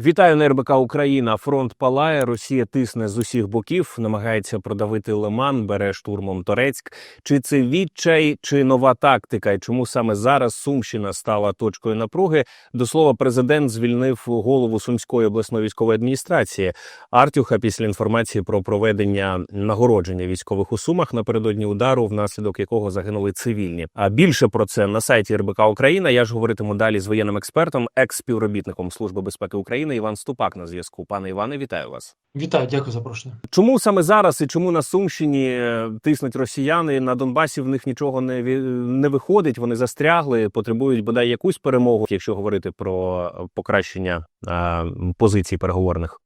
Вітаю на РБК Україна. Фронт палає. Росія тисне з усіх боків, намагається продавити Лиман, бере штурмом Торецьк. Чи це відчай, чи нова тактика? І чому саме зараз Сумщина стала точкою напруги? До слова, президент звільнив голову Сумської обласної військової адміністрації Артюха після інформації про проведення нагородження військових у Сумах напередодні удару, внаслідок якого загинули цивільні. А більше про це на сайті РБК Україна. Я ж говоритиму далі з воєнним експертом, екс-співробітником Служби безпеки України Іван Ступак на зв'язку. Пане Іване, вітаю вас. Вітаю, дякую за запрошення. Чому саме зараз і чому на Сумщині е, тиснуть росіяни? На Донбасі в них нічого не не виходить. Вони застрягли, потребують бодай якусь перемогу, якщо говорити про е, покращення е, позицій переговорних.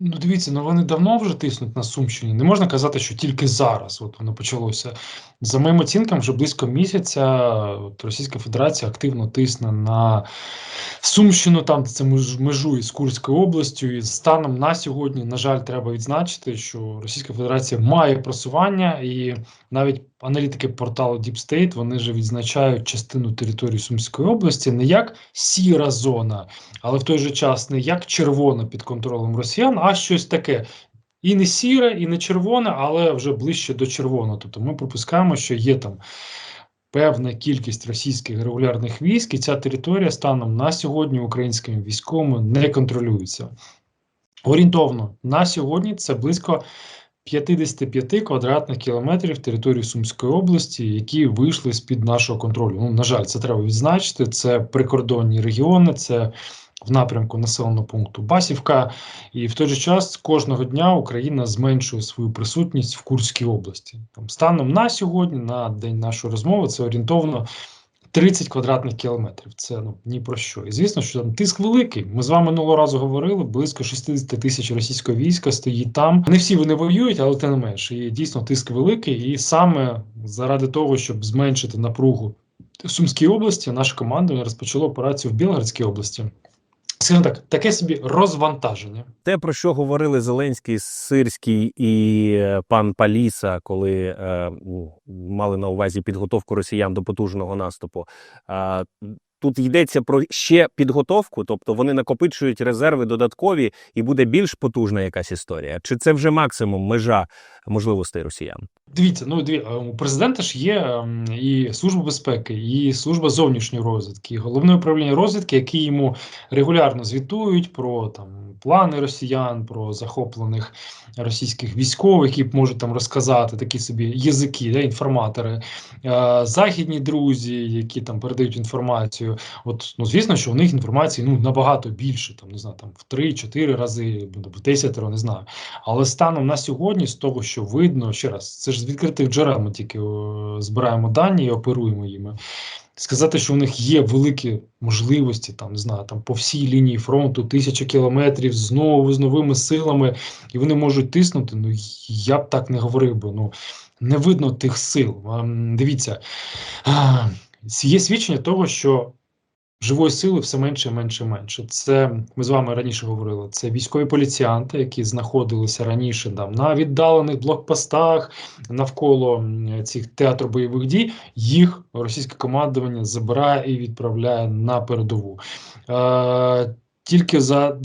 Ну дивіться, ну вони давно вже тиснуть на Сумщині. Не можна казати, що тільки зараз от воно почалося. За моїм оцінкам, вже близько місяця от Російська Федерація активно тисне на Сумщину, там де це меж- межує з Курською областю. І станом на сьогодні, на жаль, треба відзначити, що Російська Федерація має просування, і навіть аналітики порталу Deep State, вони вже відзначають частину території Сумської області не як сіра зона, але в той же час не як червона під контролем росіян, а щось таке. І не сіре, і не червоне, але вже ближче до червоного. Тобто ми припускаємо, що є там певна кількість російських регулярних військ, і ця територія станом на сьогодні українськими військовими не контролюється. Орієнтовно на сьогодні це близько 55 квадратних кілометрів території Сумської області, які вийшли з-під нашого контролю. Ну, на жаль, це треба відзначити. Це прикордонні регіони, це в напрямку населеного пункту Басівка. І в той же час кожного дня Україна зменшує свою присутність в Курській області. Там станом на сьогодні, на день нашої розмови, це орієнтовно 30 квадратних кілометрів. Це ну ні про що. І звісно, що там тиск великий. Ми з вами минулого разу говорили. Близько 60 тисяч російського війська стоїть там. Не всі вони воюють, але тим не менше. І дійсно тиск великий. І саме заради того, щоб зменшити напругу в Сумській області, наше командування розпочало операцію в Білгородській області. Скажімо так, таке собі розвантаження. Те, про що говорили Зеленський, Сирський і е, пан Паліса, коли е, мали на увазі підготовку росіян до потужного наступу. А, Тут йдеться про ще підготовку, тобто вони накопичують резерви додаткові, і буде більш потужна якась історія. Чи це вже максимум межа можливостей росіян? Дивіться, ну дві е, у президента ж є ем, і служба безпеки, і служба зовнішньої розвідки, і головне управління розвідки, які йому регулярно звітують про там плани росіян, про захоплених російських військових, які можуть там розказати такі собі язики, да, інформатори, е, західні друзі, які там передають інформацію. От ну звісно, що у них інформації ну набагато більше, там не знаю, там в 3-4 рази, в 10, не знаю. Але станом на сьогодні, з того, що видно, ще раз, це ж з відкритих джерел ми тільки збираємо дані і оперуємо їми. Сказати, що у них є великі можливості, там не знаю, там по всій лінії фронту тисяча кілометрів знову з новими силами, і вони можуть тиснути. Ну я б так не говорив би. Ну не видно тих сил. Дивіться, є свідчення того, що живої сили все менше менше менше. Це ми з вами раніше говорили. Це військові поліціянти, які знаходилися раніше там на віддалених блокпостах навколо цих театру бойових дій. Їх російське командування забирає і відправляє на передову. Е, тільки за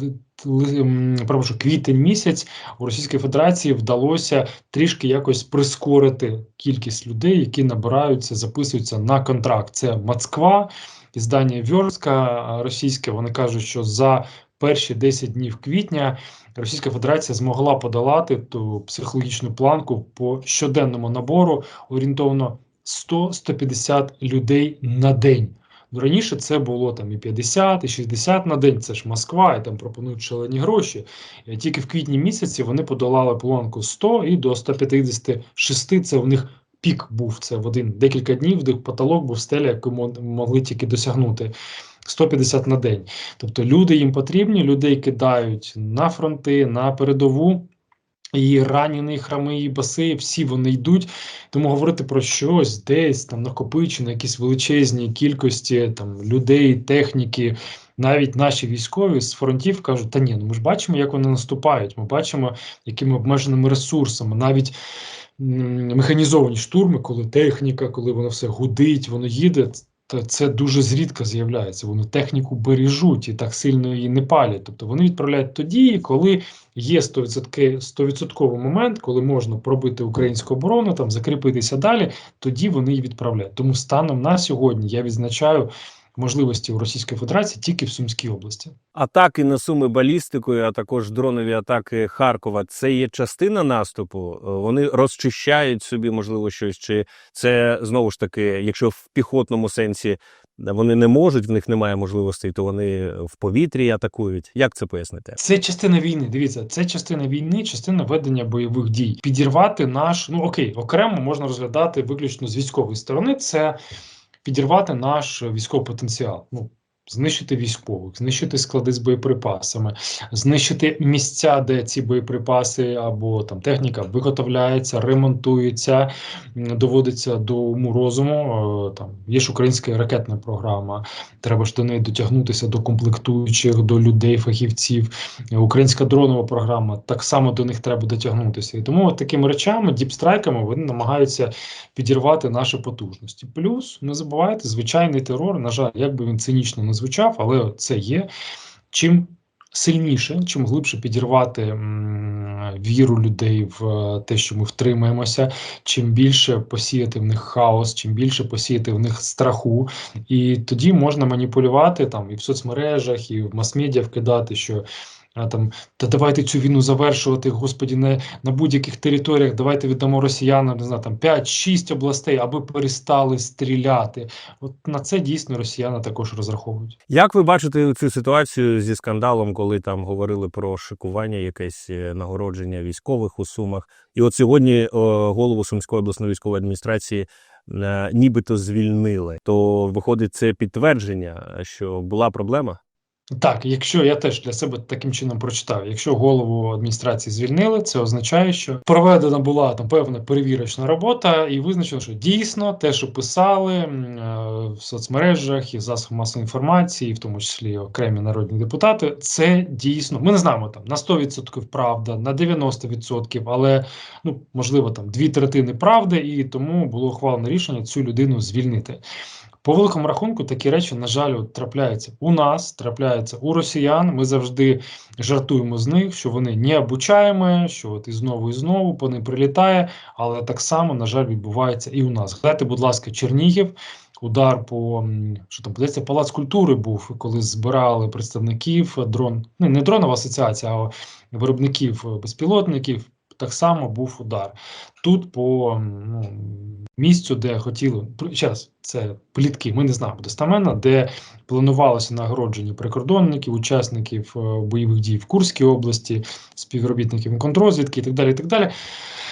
прошу, квітень місяць у Російській Федерації вдалося трішки якось прискорити кількість людей, які набираються, записуються на контракт. Це Москва, іздання Вьорська російське. Вони кажуть, що за перші 10 днів квітня Російська Федерація змогла подолати ту психологічну планку по щоденному набору орієнтовно 100-150 людей на день. Ну, Раніше це було там і 50, і 60 на день. Це ж Москва, і там пропонують шалені гроші. Тільки в квітні місяці вони подолали планку 100 і до 156. Це в них пік був. Це в один декілька днів, де потолок був стеля, яку мо- могли тільки досягнути. 150 на день. Тобто люди їм потрібні, людей кидають на фронти, на передову. І ранені храми, і баси, всі вони йдуть. Тому говорити про щось десь там накопичено, якісь величезні кількості там людей, техніки. Навіть наші військові з фронтів кажуть, та ні, ну ми ж бачимо, як вони наступають. Ми бачимо, якими обмеженими ресурсами, навіть механізовані штурми, коли техніка, коли воно все гудить, воно їде. Це дуже зрідка з'являється. Вони техніку бережуть і так сильно її не палять. Тобто вони відправляють тоді, коли є 100%, 100% момент, коли можна пробити українську оборону, там закріпитися далі, тоді вони її відправляють. Тому станом на сьогодні я відзначаю можливості у Російської Федерації тільки в Сумській області. Атаки на суми балістикою, а також дронові атаки Харкова. Це є частина наступу. Е, Вони розчищають собі, можливо, щось. Чи це знову ж таки, якщо в піхотному сенсі е, вони не можуть, в них немає можливостей, то вони в повітрі атакують. Як це пояснити? Це частина війни. Дивіться, це частина війни, частина ведення бойових дій. Підірвати наш, ну окей, окремо можна розглядати виключно з військової сторони. Це підірвати наш військовий потенціал. Ну знищити військових, знищити склади з боєприпасами, знищити місця, де ці боєприпаси або там техніка виготовляється, ремонтується, доводиться до уму розуму. Е, Там є ж українська ракетна програма. Треба ж до неї дотягнутися до комплектуючих, до людей, фахівців. Українська дронова програма так само до них треба дотягнутися. І тому от такими речами, діпстрайками, вони намагаються підірвати наші потужності. Плюс не забувайте, звичайний терор, на жаль, як би він цинічно не звучав, але це є. Чим сильніше, чим глибше підірвати віру людей в е, те, що ми втримаємося, чим більше посіяти в них хаос, чим більше посіяти в них страху, і тоді можна маніпулювати там і в соцмережах, і в мас-медіа вкидати, що. Там та давайте цю війну завершувати, господі, не на будь-яких територіях. Давайте віддамо росіянам не знаю, там 5-6 областей, аби перестали стріляти. От на це дійсно росіяни також розраховують. Як ви бачите цю ситуацію зі скандалом, коли там говорили про шикування, якесь е, нагородження військових у Сумах? І от сьогодні о, голову Сумської обласної військової адміністрації е, нібито звільнили. То виходить це підтвердження, що була проблема? Так, якщо я теж для себе таким чином прочитав, якщо голову адміністрації звільнили, це означає, що проведена була там певна перевірочна робота, і визначено, що дійсно те, що писали е, в соцмережах і в засобах масової інформації, в тому числі окремі народні депутати, це дійсно. Ми не знаємо там на 100% правда, на 90%, але ну можливо там дві третини правди, і тому було ухвалено рішення цю людину звільнити. По великому рахунку такі речі, на жаль, трапляються у нас, трапляються у росіян. Ми завжди жартуємо з них, що вони не обучаємо, що от і знову і знову по ним прилітає, але так само, на жаль, відбувається і у нас. Гляньте, будь ласка, Чернігів. Удар по що там подається палац культури був, коли збирали представників дрон, ну не дронова асоціація, а виробників безпілотників. Так само був удар. Тут по ну, місцю, де хотіли зараз це плітки, ми не знаємо достеменно, де планувалося нагородження прикордонників, учасників е, бойових дій в Курській області, співробітників контрозвідки і так далі. І так далі.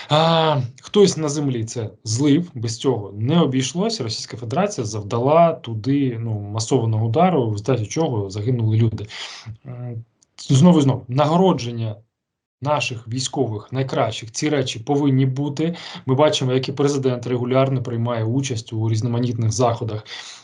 А, хтось на землі це злив, без цього не обійшлося. Російська Федерація завдала туди ну, масованого удару, в результаті чого загинули люди. Знову знову нагородження наших військових найкращих ці речі повинні бути. Ми бачимо, як і президент регулярно приймає участь у різноманітних заходах,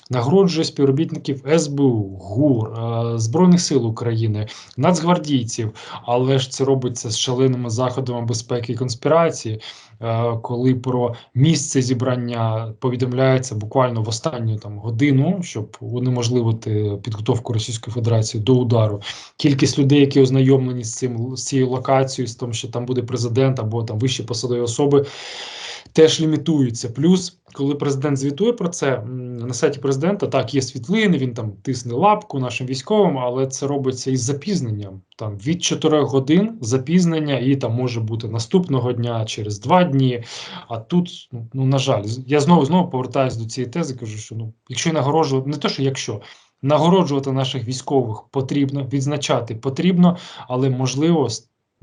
нагороджує співробітників СБУ, ГУР, е, Збройних сил України, нацгвардійців, але ж це робиться з шаленими заходами безпеки і конспірації. е, Коли про місце зібрання повідомляється буквально в останню там годину, щоб унеможливити підготовку Російської Федерації до удару, кількість людей, які ознайомлені з цим з цією локацією, з тим, що там буде президент або там вищі посадові особи, теж лімітується. Плюс, коли президент звітує про це на сайті президента, так є світлини, він там тисне лапку нашим військовим, але це робиться із запізненням. Там від 4 годин запізнення, і там може бути наступного дня, через два дні. А тут, ну, ну на жаль, я знову знову повертаюся до цієї тези, кажу, що ну, якщо нагороджувати, не те, що якщо. Нагороджувати наших військових потрібно, відзначати потрібно, але можливо,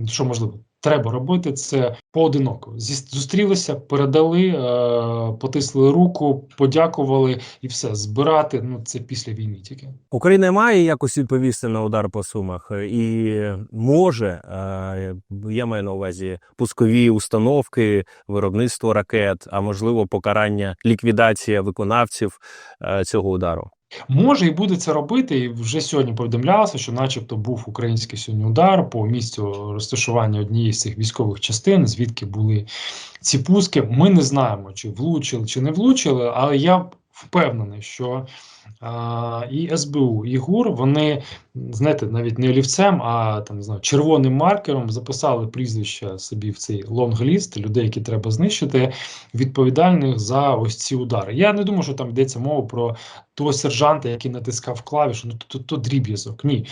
що можливо, треба робити це поодиноко. Зустрілися, передали, е, потиснули руку, подякували і все. Збирати ну це після війни тільки. Україна має якось відповісти на удар по сумах і може, е, я маю на увазі пускові установки, виробництво ракет, а можливо покарання, ліквідація виконавців е, цього удару. Може і буде це робити. І вже сьогодні повідомлялося, що, начебто, був український сьогодні удар по місцю розташування однієї з цих військових частин, звідки були ці пуски. Ми не знаємо, чи влучили, чи не влучили, але я впевнений, що і СБУ, і ГУР вони знаєте, навіть не олівцем, а там не знаю, червоним маркером записали прізвища собі в цей лонгліст людей, які треба знищити, відповідальних за ось ці удари. Я не думаю, що там йдеться мова про того сержанта, який натискав клавішу. Ну то, то, то дріб'язок. Ні,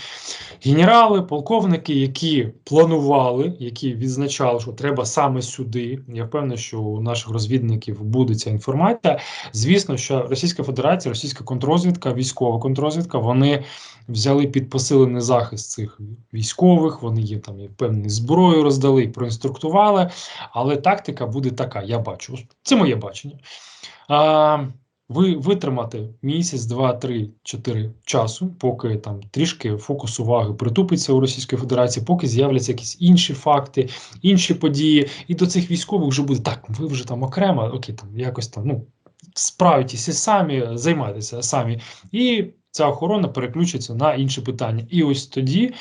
генерали, полковники, які планували, які відзначали, що треба саме сюди. Я впевнений, що у наших розвідників буде ця інформація. Звісно, що Російська Федерація, російська контррозвідка, військова контррозвідка, вони взяли під посилений захист цих військових. Вони їм там і певні зброю роздали, проінструктували. Але тактика буде така. Я бачу. Це моє бачення. А, ви витримати місяць, два, три, чотири часу, поки там трішки фокус уваги притупиться у Російської Федерації, поки з'являться якісь інші факти, інші події, і до цих військових вже буде так. Ви вже там окремо, окей, там якось там ну справитеся самі, займайтеся самі, і ця охорона переключиться на інші питання. І ось тоді.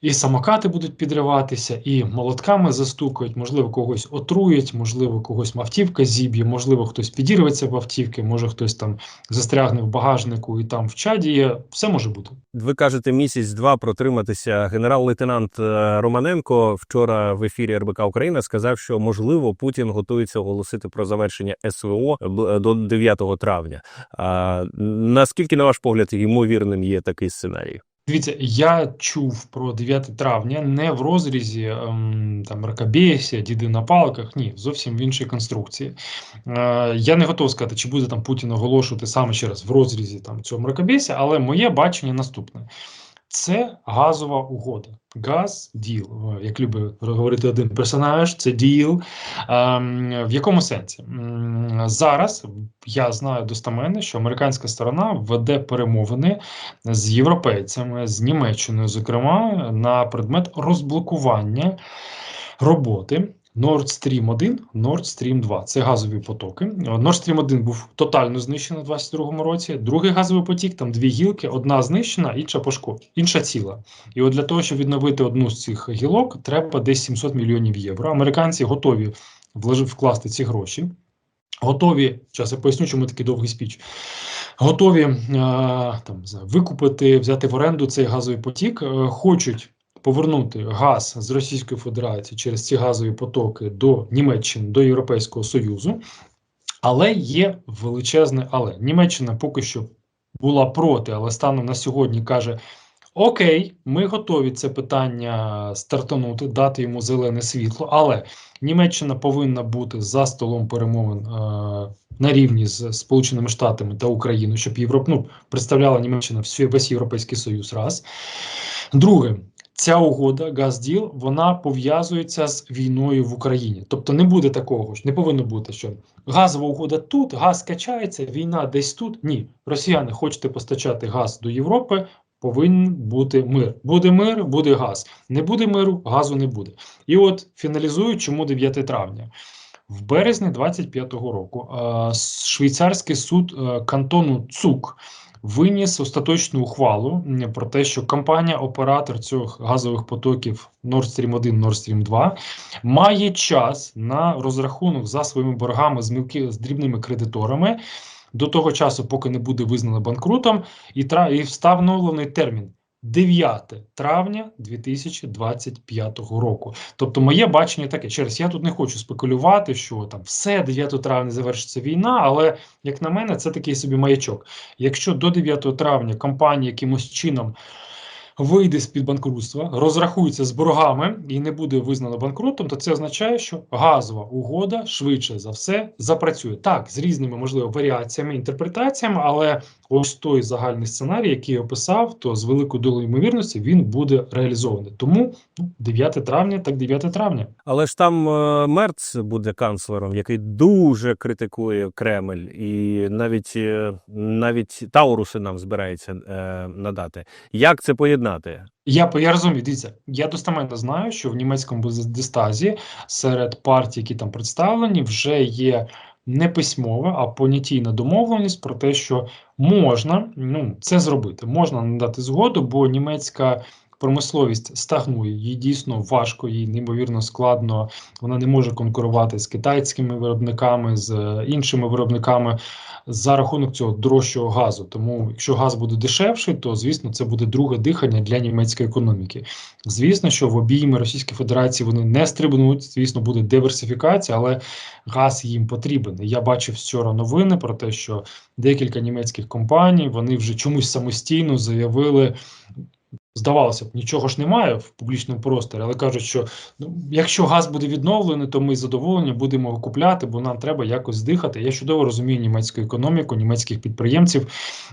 І самокати будуть підриватися, і молотками застукають, можливо, когось отруять, можливо, когось автівка зіб'є, можливо, хтось підірветься в автівки, може хтось там застрягне в багажнику і там в чаді є. Все може бути. Ви кажете місяць-два протриматися. Генерал-лейтенант е, Романенко вчора в ефірі РБК Україна сказав, що можливо Путін готується оголосити про завершення СВО б- до 9 травня. А наскільки, на ваш погляд, ймовірним є такий сценарій? Дивіться, я чув про 9 травня не в розрізі ем, там ракабєсія, діди на палках, ні, зовсім в іншій конструкції. Е, я не готов сказати, чи буде там Путін оголошувати саме ще раз в розрізі там цього мракобєсія, але моє бачення наступне: це газова угода. Газ діл, Е, як любить говорити один персонаж, це діл. Ем, в якому сенсі? Зараз я знаю достеменно, що американська сторона веде перемовини з європейцями, з Німеччиною, зокрема, на предмет розблокування роботи. Nord Stream 1, Nord Stream 2 – це газові потоки. Nord Stream 1 був тотально знищений у 2022 році. Другий газовий потік, там дві гілки, одна знищена, інша пошкоджена, інша ціла. І от для того, щоб відновити одну з цих гілок, треба десь 700 мільйонів євро. Американці готові вкласти ці гроші. Готові, зараз я поясню, чому такий довгий спіч. Готові е, там, викупити, взяти в оренду цей газовий потік, е, хочуть повернути газ з Російської Федерації через ці газові потоки до Німеччини, до Європейського Союзу. Але є величезне але. Німеччина поки що була проти, але станом на сьогодні каже: Окей, ми готові це питання стартанути, дати йому зелене світло, але Німеччина повинна бути за столом перемовин е, на рівні з Сполученими Штатами та Україною, щоб Європ, ну, представляла Німеччина весь Європейський Союз. Раз. Друге, ця угода, газділ, вона пов'язується з війною в Україні. Тобто не буде такого ж, не повинно бути, що газова угода тут, газ качається, війна десь тут. Ні, росіяни хочете постачати газ до Європи. Повинен бути мир. Буде мир, буде газ. Не буде миру, газу не буде. І от фіналізую, чому 9 травня. В березні 25-го року е, швейцарський суд е, кантону ЦУК виніс остаточну ухвалу про те, що компанія-оператор цих газових потоків Nord Stream 1, Nord Stream 2 має час на розрахунок за своїми боргами з, мілки, з дрібними кредиторами до того часу, поки не буде визнано банкрутом, і, і встановлений термін 9 травня 2025 року. Тобто, моє бачення таке. Через я тут не хочу спекулювати, що там все 9 травня завершиться війна, але як на мене, це такий собі маячок. Якщо до 9 травня компанія якимось чином вийде з під банкрутства, розрахується з боргами і не буде визнано банкрутом, то це означає, що газова угода швидше за все запрацює. Так, з різними можливо варіаціями, інтерпретаціями, але ось той загальний сценарій, який я описав, то з великою долею ймовірності він буде реалізований. Тому ну, 9 травня, так 9 травня. Але ж там е, Мерц буде канцлером, який дуже критикує Кремль, і навіть е, навіть Тауруси нам збирається е, надати. Як це поєднати? Я, я розумію, дивіться, я достеменно знаю, що в німецькому дистазі серед партій, які там представлені, вже є не письмова, а понятійна домовленість про те, що можна ну, це зробити, можна надати згоду, бо німецька промисловість стагнує, їй дійсно важко, їй неймовірно складно. Вона не може конкурувати з китайськими виробниками, з е, іншими виробниками за рахунок цього дорожчого газу. Тому, якщо газ буде дешевший, то звісно це буде друге дихання для німецької економіки. Звісно, що в обійми Російської Федерації вони не стрибнуть. Звісно, буде диверсифікація, але газ їм потрібен. Я бачив вчора новини про те, що декілька німецьких компаній вони вже чомусь самостійно заявили. Здавалося б, нічого ж немає в публічному просторі, але кажуть, що ну, якщо газ буде відновлений, то ми з задоволенням будемо купляти, бо нам треба якось здихати. Я чудово розумію німецьку економіку, німецьких підприємців.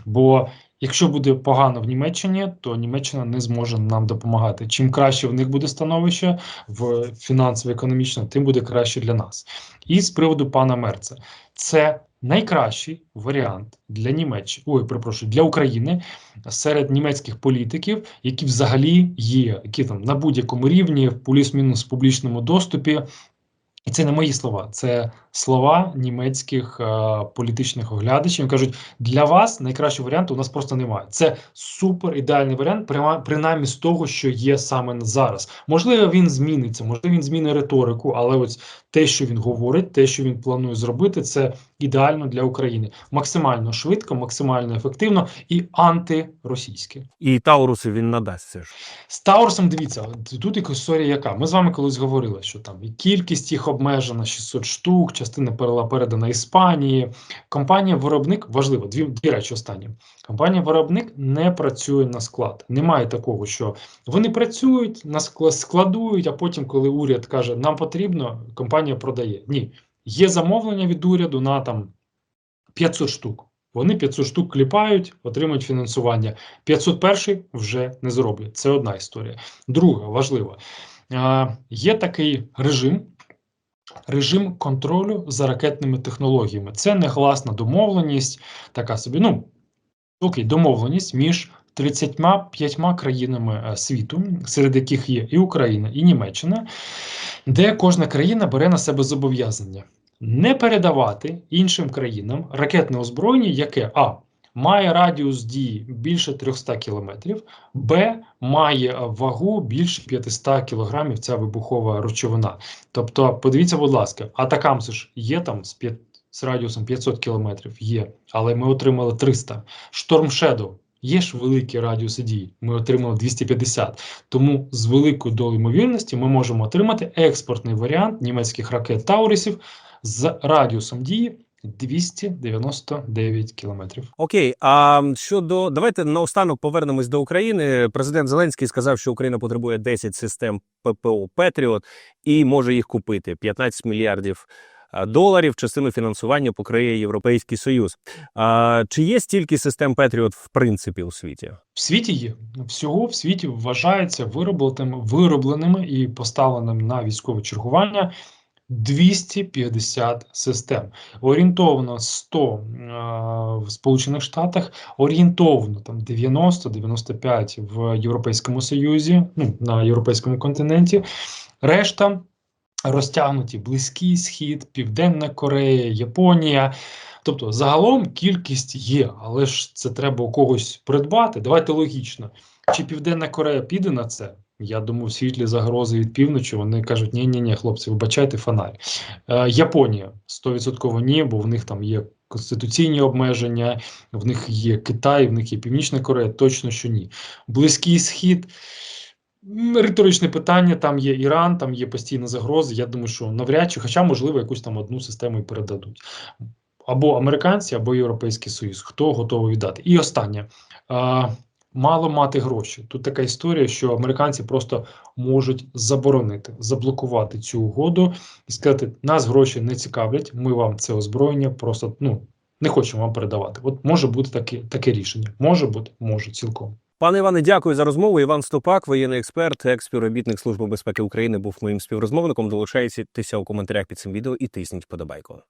Бо якщо буде погано в Німеччині, то Німеччина не зможе нам допомагати. Чим краще в них буде становище в фінансово-економічно, тим буде краще для нас. І з приводу пана Мерца, це найкращий варіант для Німеччини, ой, перепрошую, для України серед німецьких політиків, які взагалі є, які там на будь-якому рівні, в плюс-мінус публічному доступі. І це не мої слова, це слова німецьких е, політичних оглядачів. Кажуть, для вас найкращого варіанту у нас просто немає. Це супер ідеальний варіант, принаймні з того, що є саме зараз. Можливо, він зміниться, можливо, він змінить риторику, але ось те, що він говорить, те, що він планує зробити, це ідеально для України. Максимально швидко, максимально ефективно і антиросійське. І Таурусу він надасть це ж. З Таурсом дивіться, тут історія яка. Ми з вами колись говорили, що там і кількість їх обмежена 600 штук, частина була передана Іспанії. Компанія-виробник важливо, дві, дві речі останні. Компанія-виробник не працює на склад. Немає такого, що вони працюють, на скла- складують, а потім, коли уряд каже, нам потрібно, компанія продає. Ні. Є замовлення від уряду на там 500 штук. Вони 500 штук кліпають, отримують фінансування. 501 вже не зроблять. Це одна історія. Друга важлива. Є такий режим. Режим контролю за ракетними технологіями. Це негласна домовленість, така собі, ну, окей, домовленість між 35 країнами е, світу, серед яких є і Україна, і Німеччина, де кожна країна бере на себе зобов'язання не передавати іншим країнам ракетне озброєння, яке а. Має радіус дії більше 300 кілометрів, Б має вагу більше 500 кілограмів ця вибухова речовина. Тобто, подивіться, будь ласка, Атакамси ж є там з, п'ят- з радіусом 500 кілометрів, є, але ми отримали 300. Шторм Shadow є ж великі радіуси дії, ми отримали 250. Тому з великою долею ймовірності ми можемо отримати експортний варіант німецьких ракет Таурісів з радіусом дії 299 кілометрів. Окей, а щодо давайте наостанок повернемось до України. Президент Зеленський сказав, що Україна потребує 10 систем ППО Петріот і може їх купити 15 мільярдів. Доларів частину фінансування покриє Європейський Союз. А, чи є стільки систем Петріот в принципі у світі? В світі є всього в світі вважається виробленими, виробленими і поставленими на військове чергування 250 систем. Орієнтовно 100 е, в Сполучених Штатах, орієнтовно там 90-95 в Європейському Союзі, ну на європейському континенті. Решта розтягнуті Близький Схід, Південна Корея, Японія. Тобто, загалом кількість є, але ж це треба у когось придбати. Давайте логічно. Чи Південна Корея піде на це? Я думаю, в світлі загрози від півночі вони кажуть: ні, ні, ні, хлопці, вибачайте фонарь. Е, Японія 100% ні, бо в них там є конституційні обмеження, в них є Китай, в них є Північна Корея, точно що ні. Близький Схід. Риторичне питання, там є Іран, там є постійні загрози. Я думаю, що навряд чи, хоча, можливо, якусь там одну систему і передадуть. Або американці, або Європейський Союз. Хто готовий віддати? І останнє. Мало мати гроші. Тут така історія, що американці просто можуть заборонити, заблокувати цю угоду і сказати: нас гроші не цікавлять, ми вам це озброєння просто ну не хочемо вам передавати. От може бути таке, таке рішення. Може бути, може цілком. Пане Іване, дякую за розмову. Іван Стопак, воєнний експерт, екс-співробітник Служби безпеки України, був моїм співрозмовником. Долучайтеся у коментарях під цим відео і тисніть подобайку.